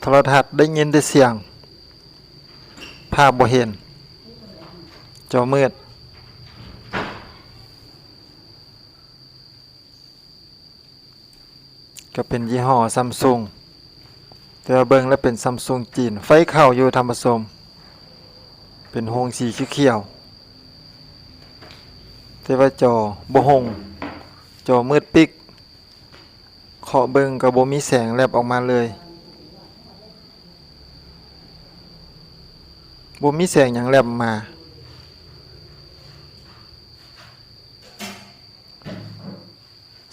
โทรทัศน์ได้ยินแต่เสียง ภาพบ่เห็น จอมืด ก็เป็นยี่ห้อซัมซุงแต่ว่าเบิ่งแล้วเป็นซัมซุงจีน ไฟเข้าอยู่ทำผสม เป็นโฮงสีเขียวๆแต่ว่าจอบ่หง จอมืดปิกเคาะเบิ่งก็บ่มีแสงแลบออกมาเลย บ่มีแสงหยังแหลบมา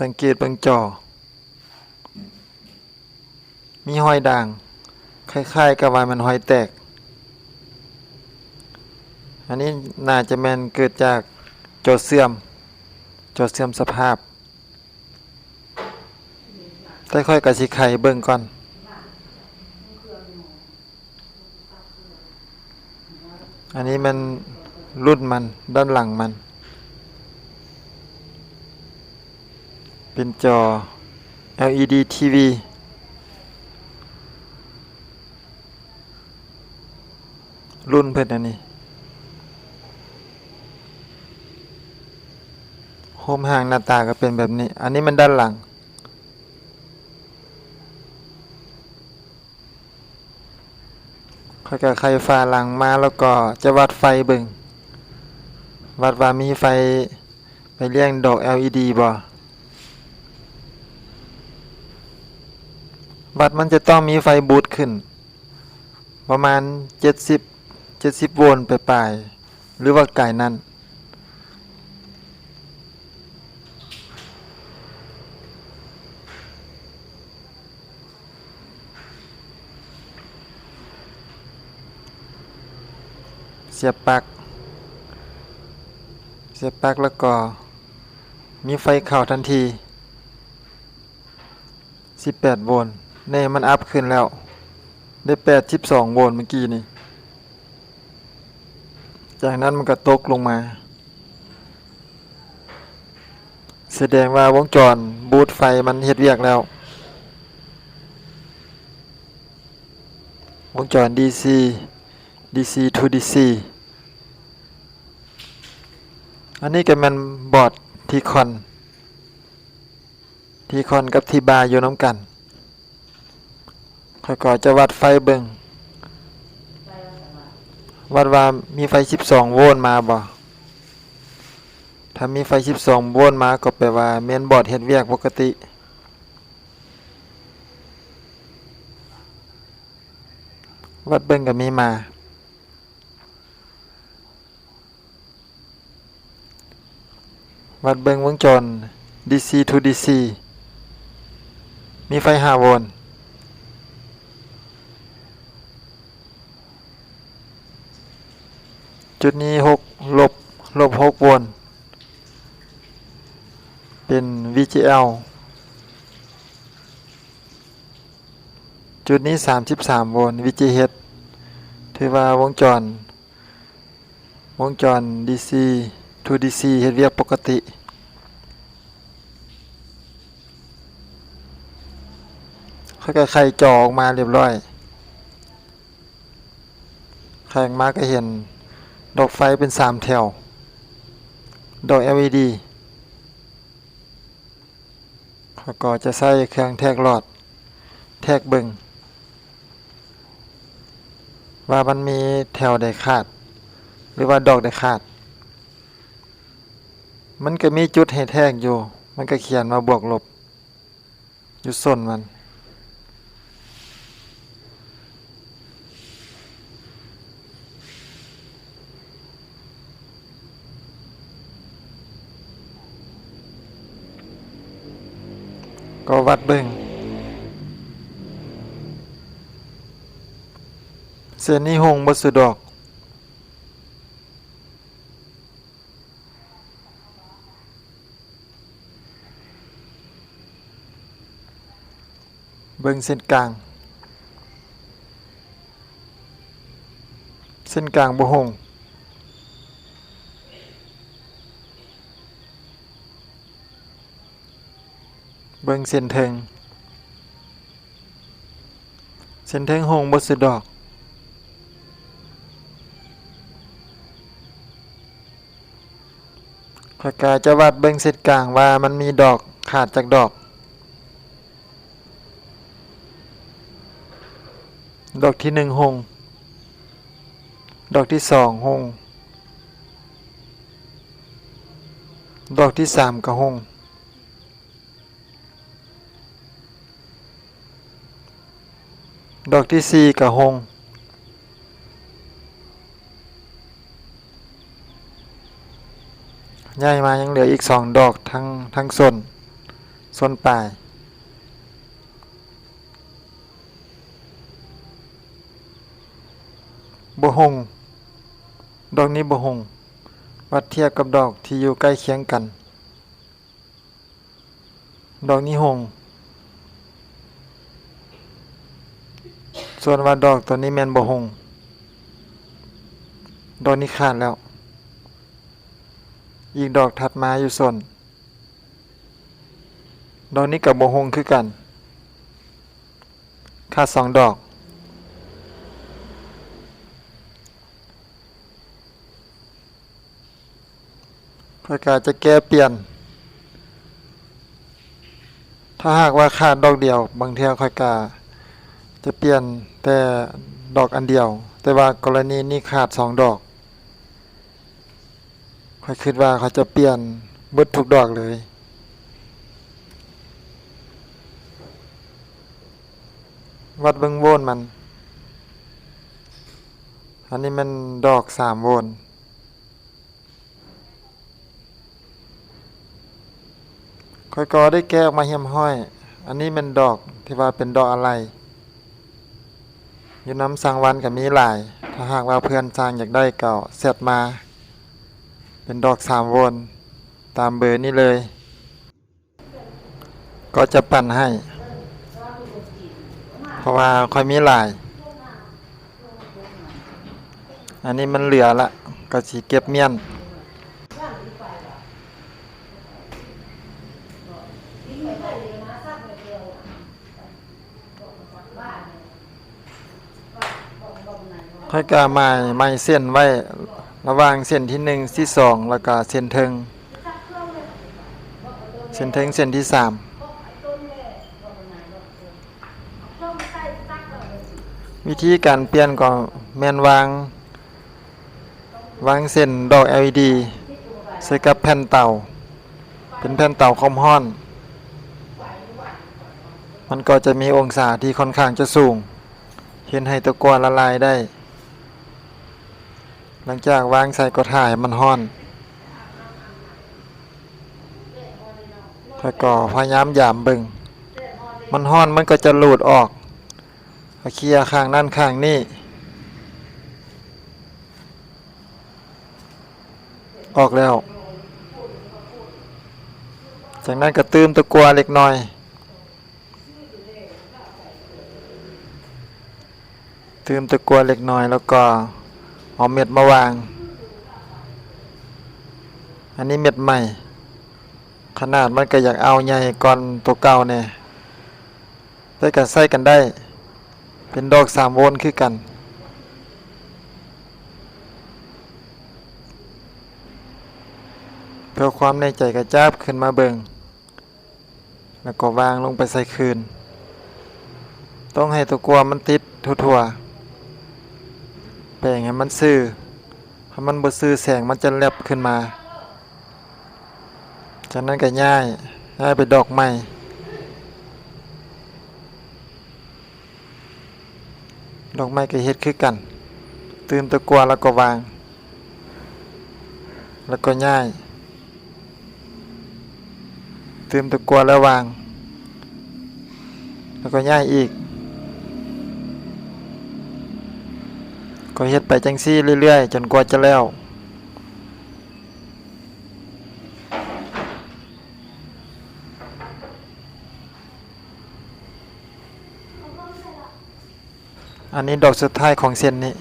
สังเกตเบิ่งจอ มีหอยด่าง คล้ายๆกับว่ามันหอยแตก อันนี้น่าจะแมนเกิดจากจอเสื่อม จอเสื่อมสภาพแต่ค่อยกะสิไข่เบิ่งก่อน อันนี้มันรุ่นมันด้านหลังมัน เป็นจอ LED TV รุ่นเพิ่นอันนี้โฮมห่างหน้าตาก็เป็นแบบนี้ อันนี้มันด้านหลัง ค่อยกับไขฟ้าหลังมาแล้วก็จะวัดไฟเบิ่งวัดว่ามีไฟไปเลี้ยงดอก LED บ่วัดมันจะต้องมีไฟบูตขึ้น ประมาณ 70 70 โวลต์ไปปลาย หรือว่าไกลนั้น สียบปลั๊กเสียบปลั๊กแล้วก็ มีไฟเข้าทันที 18 โวลต์เน่มันอัพขึ้นแล้ว ได้82โวลต์เมื่อกี้นี่ จากนั้นมันก็ตกลงมา แสดงว่าวงจรบูตไฟมันเฮ็ดเวียกแล้ว วงจร DC DC to DC อันนี้ก็แมันบอร์ดทีคอน ทีคอนกับทีบาร์อยู่น้ำกันค่อยก็จะวัดไฟเบิงวัดว่ามีไฟ 12 โวลต์มาบ่ถ้ามีไฟ 12 โวลต์มาก็แปลว่าเมนบอร์ดเฮ็ดเวียกปกติวัดเบิ่งก็มีมา วัดเบิงวงจร DC to DC มีไฟ5โวลต์จุดนี้ 6 ลบ ลบ 6 โวลต์เป็น VGL จุดนี้ 33 โวลต์ VGH ถือว่าวงจร วงจร DC to DC เฮ็ดเวียกปกติค่อยก็ไขจอออกมาเรียบร้อยไขออกมาก็เห็น ดอกไฟเป็น3แถว ดอก LED ข้อยก็จะใส่เครื่องแทกหลอด แทกเบิงว่ามันมีแถวใดขาด หรือว่าดอกใดขาด มันก็มีจุดให้แทกอยู่ มันก็เขียนมาบวกลบ อยู่ส้นมัน ก็วัดเบิงเส้นนี้หงบสุดอก เบิ่งเส้นกลาง เส้นกลางบ่หงเบิ่งเส้นเทิง เส้นเทิงหงบ่สุดดอกข้อยก็จะวัดเบิ่งเส้นกลางว่ามันมีดอกขาดจากดอก ดอกที่หนึ่งหง ดอกที่สองหง ดอกที่สามก็หง ดอกที่สี่ก็หงย้ายมายังเหลืออีกสองดอกทั้งทั้งส่วนส่วนปลาย บหง ดอกนี้บหง วัดเทียบกับดอกที่อยู่ใกล้เคียงกัน ดอกนี้หง ส่วนว่าดอกตัวนี้แมนบหง ดอกนี้ขาดแล้ว อีกดอกถัดมาอยู่ส่วน ดอกนี้กับบหงคือกัน ขาดสองดอก ค่อยกาจะแก้เปลี่ยน ถ้าหากว่าขาดดอกเดียว บางเทีค่อยกาจะเปลี่ยนแต่ดอกอันเดียว แต่ว่ากรณีนี้ขาดสองดอกค่อยคิดว่าเขาจะเปลี่ยนเบิดทุกดอกเลยวัดเบิ้งโวนมัน อันนี้มันดอกสามโวน ค่อยก็ได้แก้ออกมาเหี่ยมห้อย อันนี้เป็นดอกที่ว่าเป็นดอกอะไร อยู่น้ำสังวันกับมีหลาย ถ้าหากว่าเพื่อนสร้างอยากได้เก่าเสร็จมา เป็นดอกสามวนตามเบอร์นี้เลย ก็จะปั่นให้ เพราะว่าค่อยมีหลาย อันนี้มันเหลือละก็สีเก็บเมียน ค่อยกาไม้ไม้เส้นไว้ระหว่างเส้นที่หนึ่งที่สองแล้วก็เส้นเทิงเส้นเทิงเส้นที่สามวิธีการเปลี่ยนก็แมนวาง วางเส้นดอก LED ใส่กับแผ่นเต่า เป็นแผ่นเต่าคอมห้อน มันก็จะมีองศาที่ค่อนข้างจะสูง เห็นให้ตะกอนละลายได้ หลังจากวางใส่ก็ถ่ายมันห้อนแล้วก็พยายามหยามบึง มันห้อนมันก็จะหลุดออกเคลียข้างนั่นข้างนี่ออกแล้ว จากนั้นก็ตืมตะกัวเล็กน้อย ตืมตะกัวเล็กน้อยแล้วก็ เอาเม็ดมาวาง อันนี้เม็ดใหม่ ขนาดมันก็อยากเอาใหญ่ก่อนตัวเก่าเนี่ยได้กันใส่กันได้ เป็นดอกสามโวลต์คือกันเพื่อความในใจกระจับขึ้นมาเบิงแล้วก็วางลงไปใส่คืน ต้องให้ตัวกลัวมันติดทั่วๆ แปลงให้มันซื่อถ้ามันบ่ซื่อแสงมันจะแลบขึ้นมา จากนั้นก็ย่ายย่ายไปดอกใหม่ดอกไม้ก็เฮ็ดคือกัน ตื่มตะกัวแล้วก็วาง แล้วก็ย่าย ตื่มตะกัวแล้ววาง แล้วก็ย่ายอีก ก็เฮ็ดไปจังซี่เรื่อยๆ จนกว่าจะแล้วอันนี้ดอกสุดท้ายของเส้นนี้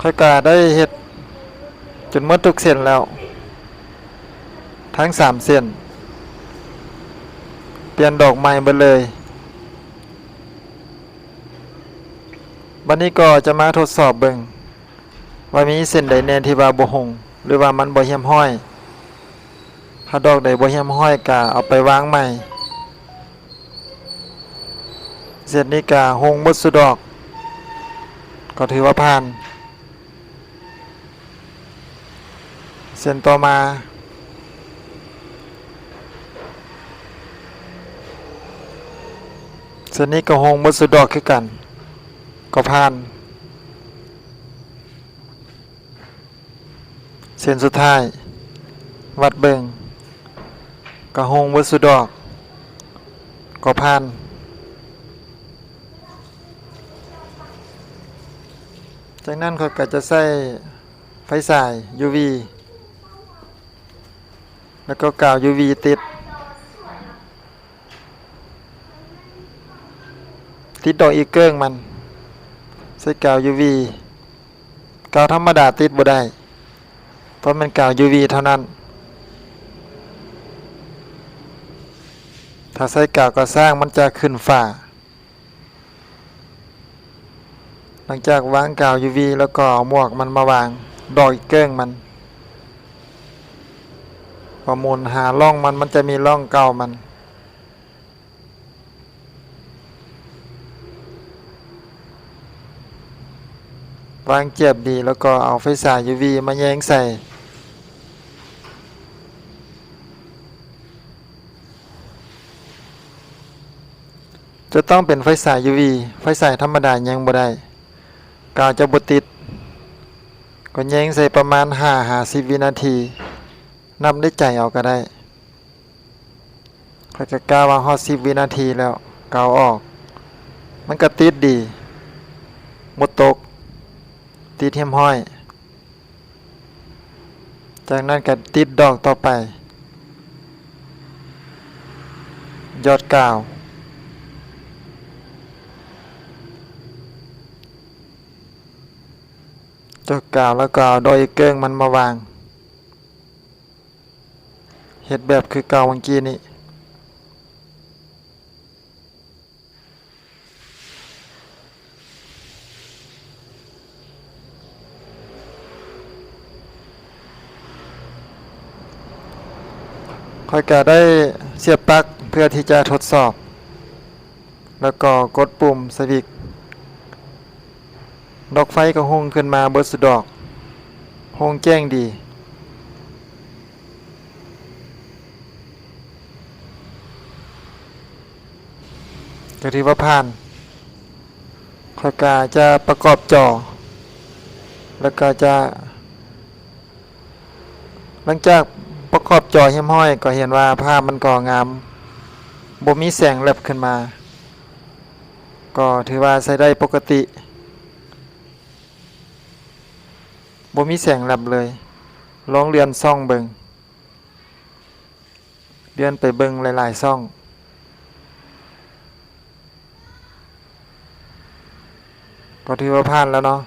ค่อยกาได้เฮ็ดจนหมดทุกเส้นแล้ว ทั้งสามเส้น เปลี่ยนดอกใหม่เบิดเลย วันนี้ก็จะมาทดสอบเบิ่งว่ามีเส้นใดแน่ที่ว่าบ่หงหรือว่ามันบ่เหี่ยมห้อย ถ้าดอกใดบ่เหี่ยมห้อยก็เอาไปวางใหม่ เส้นนี้ก็หงหมดสุดดอก ก็ถือว่าผ่าน เส้นต่อมา เส้นนี้ก็หงมดสุดดอกคือกัน ก็ผ่าน เส้นสุดท้าย วัดเบิงก็หงมดสุดดอก ก็ผ่านจากนั้นเขาก็จะใส่ไฟสาย UV แล้วก็กาว UV ติด ติดดอกอีกเกิ้งมันใส่กาว UV กาวธรรมดาติดบ่ได้ เพราะมันกาว UV เท่านั้น ถ้าใส่กาวก็สร้างมันจะขึ้นฝ้า หลังจากวางกาว UV แล้วก็เอาหมวกมันมาวางดอกอีกเกิ้งมันพอหมุนหาร่องมันมันจะมีร่องเก่ามัน วางเจ็บดีแล้วก็เอาไฟฉาย UV มาแยงใส่จะต้องเป็นไฟฉาย UV ไฟฉายธรรมดายังบ่ได้กาวจะบติด ก็แยงใส่ประมาณ5 50วินาทีนับได้ใจเอาก็ได้ก็จะกาวว่าฮอด10วินาทีแล้วกาวออก มันก็ติดดีหมดตก ติดเทียมห้อย จากนั้นก็ติดดอกต่อไป ยอดกาวจดกาวแล้วก็เอาโดอยเกิ้งมันมาวางเห็ดแบบคือเก่าเมื่อกี้นี้ ค่อยก็ได้เสียบปลั๊กเพื่อที่จะทดสอบ แล้วก็กดปุ่มสวิตช์ดอกไฟก็หงขึ้นมาเบิดสุดดอกหงแจ้งดีก็ถือว่าผ่านคอยกาจะประกอบจอ แล้วก็จะ หลังจาก ประกอบจอเฮี้ยมห้อย ก็เห็นว่าภาพมันก่องามบ่มีแสงแลบขึ้นมา ก็ถือว่าใช้ได้ปกติบ่มีแสงแลบเลยลองเรียนซ่องเบิงเรียนไปเบิงหลาย ๆ ซ่อง ก็ถือว่าผ่านแล้วเนาะ